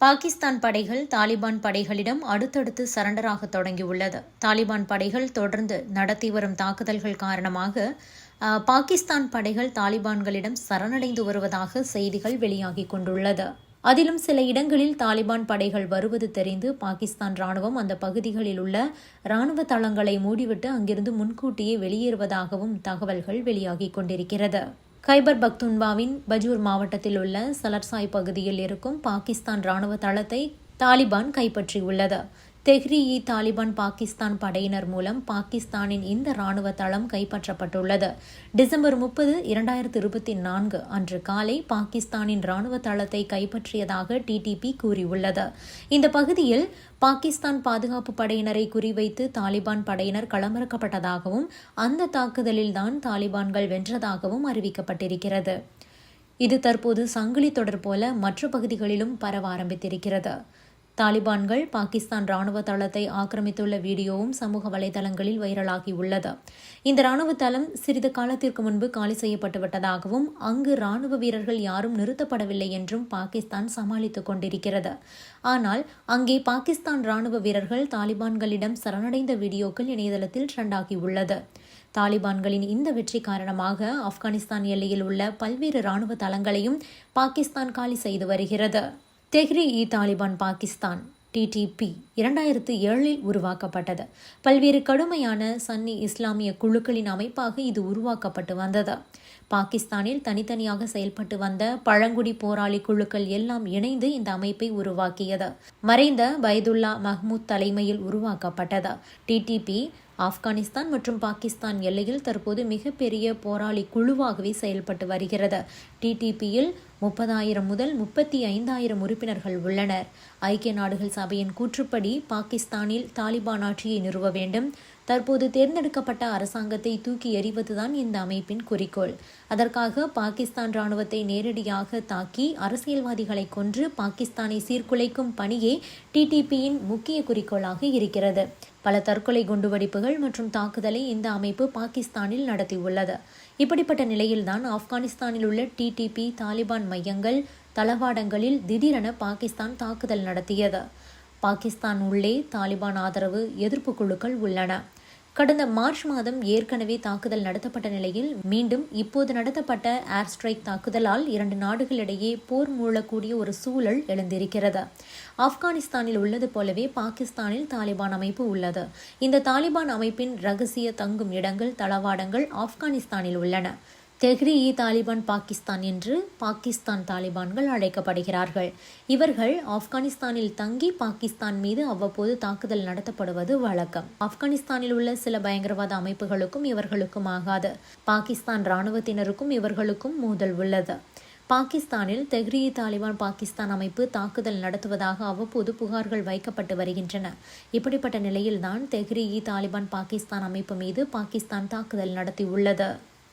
பாகிஸ்தான் படைகள் தாலிபான் படைகளிடம் அடுத்தடுத்து சரண்டராக தொடங்கியுள்ளது. தாலிபான் படைகள் தொடர்ந்து நடத்தி வரும் தாக்குதல்கள் காரணமாக பாகிஸ்தான் படைகள் தாலிபான்களிடம் சரணடைந்து வருவதாக செய்திகள் வெளியாகிக் கொண்டுள்ளது. அதிலும் சில இடங்களில் தாலிபான் படைகள் வருவது தெரிந்து பாகிஸ்தான் ராணுவம் அந்த பகுதிகளில் உள்ள ராணுவ தளங்களை மூடிவிட்டு அங்கிருந்து முன்கூட்டியே வெளியேறுவதாகவும் தகவல்கள் வெளியாகி கொண்டிருக்கிறது. கைபர் பக்துன்பாவின் பஜூர் மாவட்டத்தில் உள்ள சலர்சாய் பகுதியில் இருக்கும் பாகிஸ்தான் ராணுவ தளத்தை தாலிபான் கைப்பற்றியுள்ளது. தெஹ்ரி இ தாலிபான் பாகிஸ்தான் படையினர் மூலம் பாகிஸ்தானின் இந்த ராணுவ தளம் கைப்பற்றப்பட்டுள்ளது. டிசம்பர் முப்பது இரண்டாயிரத்து இருபத்தி நான்கு அன்று காலை பாகிஸ்தானின் ராணுவ தளத்தை கைப்பற்றியதாக டிடிபி கூறியுள்ளது. இந்த பகுதியில் பாகிஸ்தான் பாதுகாப்பு படையினரை குறிவைத்து தாலிபான் படையினர் களமிறக்கப்பட்டதாகவும் அந்த தாக்குதலில்தான் தாலிபான்கள் வென்றதாகவும் அறிவிக்கப்பட்டிருக்கிறது. இது தற்போது சங்கிலி தொடர் போல மற்ற பகுதிகளிலும் பரவ ஆரம்பித்திருக்கிறது. தாலிபான்கள் பாகிஸ்தான் ராணுவ தளத்தை ஆக்கிரமித்துள்ள வீடியோவும் சமூக வலைதளங்களில் வைரலாகியுள்ளது. இந்த ராணுவ தளம் சிறிது காலத்திற்கு முன்பு காலி செய்யப்பட்டு விட்டதாகவும் அங்கு ராணுவ வீரர்கள் யாரும் நிறுத்தப்படவில்லை என்றும் பாகிஸ்தான் சமாளித்துக் கொண்டிருக்கிறது. ஆனால் அங்கே பாகிஸ்தான் ராணுவ வீரர்கள் தாலிபான்களிடம் சரணடைந்த வீடியோக்கள் இணையதளத்தில் ட்ரெண்டாகி உள்ளது தாலிபான்களின் இந்த வெற்றி காரணமாக ஆப்கானிஸ்தான் எல்லையில் உள்ள பல்வேறு ராணுவ தளங்களையும் பாகிஸ்தான் காலி செய்து வருகிறது. தெஹ்ரி இ தாலிபான் பாகிஸ்தான் டிடிபி இரண்டாயிரத்து ஏழில் உருவாக்கப்பட்டது. பல்வேறு கடுமையான சன்னி இஸ்லாமிய குழுக்களின் அமைப்பாக இது உருவாக்கப்பட்டு வந்தது. பாகிஸ்தானில் தனித்தனியாக செயல்பட்டு வந்த பழங்குடி போராளி குழுக்கள் எல்லாம் இணைந்து இந்த அமைப்பை உருவாக்கியது. மறைந்த பைதுல்லா மஹ்மூத் தலைமையில் உருவாக்கப்பட்டது. டிடிபி ஆப்கானிஸ்தான் மற்றும் பாகிஸ்தான் எல்லையில் தற்போது மிகப்பெரிய போராளி குழுவாகவே செயல்பட்டு வருகிறது. டிடிபியில் முப்பதாயிரம் முதல் முப்பத்தி ஐந்தாயிரம் உறுப்பினர்கள் உள்ளனர். ஐக்கிய நாடுகள் சபையின் கூற்றுப்படி பாகிஸ்தானில் தாலிபான் ஆட்சியை நிறுவ வேண்டும். தற்போது தேர்ந்தெடுக்கப்பட்ட அரசாங்கத்தை தூக்கி எறிவதுதான் இந்த அமைப்பின் குறிக்கோள். அதற்காக பாகிஸ்தான் ராணுவத்தை நேரடியாக தாக்கி அரசியல்வாதிகளை கொன்று பாகிஸ்தானை சீர்குலைக்கும் பணியே டிடிபியின் முக்கிய குறிக்கோளாக இருக்கிறது. பல தற்கொலை குண்டுவெடிப்புகள் மற்றும் தாக்குதலை இந்த அமைப்பு பாகிஸ்தானில் நடத்தியுள்ளது. இப்படிப்பட்ட நிலையில்தான் ஆப்கானிஸ்தானில் உள்ள டிடிபி தாலிபான் மையங்கள் தளவாடங்களில் திடீரென பாகிஸ்தான் தாக்குதல் நடத்தியது. பாகிஸ்தான் உள்ளே தாலிபான் ஆதரவு எதிர்ப்பு குழுக்கள் உள்ளன. கடந்த மார்ச் மாதம் ஏற்கனவே தாக்குதல் நடத்தப்பட்ட நிலையில் மீண்டும் இப்போது நடத்தப்பட்ட ஏர் ஸ்ட்ரைக் தாக்குதலால் இரண்டு நாடுகளிடையே போர் மூழக்கூடிய ஒரு சூழல் எழுந்திருக்கிறது. ஆப்கானிஸ்தானில் உள்ளது போலவே பாகிஸ்தானில் தாலிபான் அமைப்பு உள்ளது. இந்த தாலிபான் அமைப்பின் ரகசிய தங்கும் இடங்கள் தளவாடங்கள் ஆப்கானிஸ்தானில் உள்ளன. தெஹ்ரி இ தாலிபான் பாகிஸ்தான் என்று பாகிஸ்தான் தாலிபான்கள் அழைக்கப்படுகிறார்கள். இவர்கள் ஆப்கானிஸ்தானில் தங்கி பாகிஸ்தான் மீது அவ்வப்போது தாக்குதல் நடத்தப்படுவது வழக்கம். ஆப்கானிஸ்தானில் உள்ள சில பயங்கரவாத அமைப்புகளுக்கும் இவர்களுக்கும் ஆகாது. பாகிஸ்தான் இராணுவத்தினருக்கும் இவர்களுக்கும் மோதல் உள்ளது. பாகிஸ்தானில் தெஹ்ரி இ தாலிபான் பாகிஸ்தான் அமைப்பு தாக்குதல் நடத்துவதாக அவ்வப்போது புகார்கள் வைக்கப்பட்டு வருகின்றன. இப்படிப்பட்ட நிலையில்தான் தெஹ்ரி இ தாலிபான் பாகிஸ்தான் அமைப்பு மீது பாகிஸ்தான் தாக்குதல் நடத்தியுள்ளது.